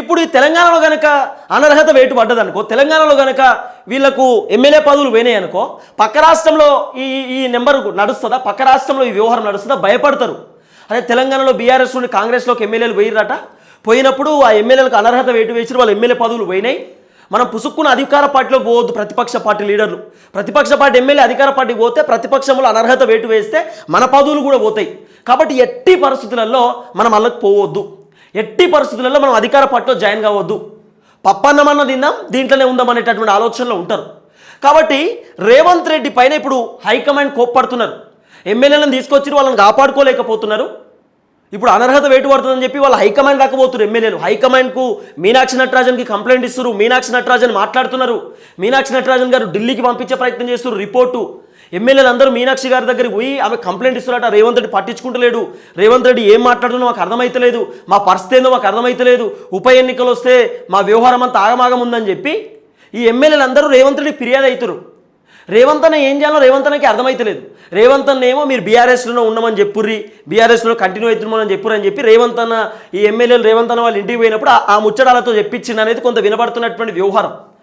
ఇప్పుడు ఈ తెలంగాణలో కనుక అనర్హత వేటు పడ్డది అనుకో తెలంగాణలో కనుక వీళ్ళకు ఎమ్మెల్యే పదవులు పోయినాయి అనుకో పక్క రాష్ట్రంలో ఈ ఈ నెంబర్ నడుస్తుందా? పక్క రాష్ట్రంలో ఈ వ్యవహారం నడుస్తుందా? భయపడతారు. అదే తెలంగాణలో బీఆర్ఎస్ నుండి కాంగ్రెస్లోకి ఎమ్మెల్యేలు పోయిరట పోయినప్పుడు ఆ ఎమ్మెల్యేలకు అనర్హత వేటు వేసి వాళ్ళు ఎమ్మెల్యే పదవులు పోయినాయి. మనం పుసుక్కున్న అధికార పార్టీలో పోవద్దు ప్రతిపక్ష పార్టీ లీడర్లు. ప్రతిపక్ష పార్టీ ఎమ్మెల్యే అధికార పార్టీ పోతే ప్రతిపక్షంలో అనర్హత వేటు వేస్తే మన పదవులు కూడా పోతాయి. కాబట్టి ఎట్టి పరిస్థితులలో మనం అల్లకి పోవద్దు. ఎట్టి పరిస్థితులలో మనం అధికార పార్టీలో జాయిన్ కావద్దు. పప్పన్నమన్న తిందాం దీంట్లోనే ఉందాం అనేటటువంటి ఆలోచనలో ఉంటారు. కాబట్టి రేవంత్ రెడ్డి పైన ఇప్పుడు హైకమాండ్ కోప్పడుతున్నారు. ఎమ్మెల్యేలను తీసుకొచ్చి వాళ్ళని కాపాడుకోలేకపోతున్నారు. ఇప్పుడు అనర్హత వేటు పడుతుందని చెప్పి వాళ్ళు హైకమాండ్ రాకపోతున్నారు ఎమ్మెల్యేలు. హైకమాండ్కు మీనాక్షి నటరాజన్కి కంప్లైంట్ ఇస్తున్నారు. మీనాక్షి నటరాజన్ మాట్లాడుతున్నారు. మీనాక్షి నటరాజన్ గారు ఢిల్లీకి పంపించే ప్రయత్నం చేస్తున్నారు. రిపోర్టు ఎమ్మెల్యేలు అందరూ మీనాక్షి గారి దగ్గరికి పోయి ఆమె కంప్లైంట్ ఇస్తున్నారట రేవంత్ రెడ్డి పట్టించుకుంటలేడు. రేవంత్ రెడ్డి ఏం మాట్లాడుతున్నా మాకు అర్థమైతలేదు మా పరిస్థితి ఏందో మాకు అర్థమైతలేదు. ఉప ఎన్నికలు వస్తే మా వ్యవహారం అంతా ఆగమాగం ఉందని చెప్పి ఈ ఎమ్మెల్యేలు అందరూ రేవంత్ రెడ్డి ఫిర్యాదు అవుతారు రేవంత్ అన్న ఏం చేయాలో రేవంత్ అన్నకి అర్థమైతలేదు. రేవంత్ అన్న ఏమో మీరు బీఆర్ఎస్లో ఉన్నామని చెప్పుర్రి బీఆర్ఎస్లో కంటిన్యూ అవుతున్నామని చెప్పురని చెప్పి రేవంత్ అన్న ఈ ఎమ్మెల్యేలు రేవంత్ అన్న వాళ్ళు ఇంటికి పోయినప్పుడు ఆ- ఆ ముచ్చడాలతో చెప్పించింది అనేది కొంత వినబడుతున్నటువంటి వ్యవహారం.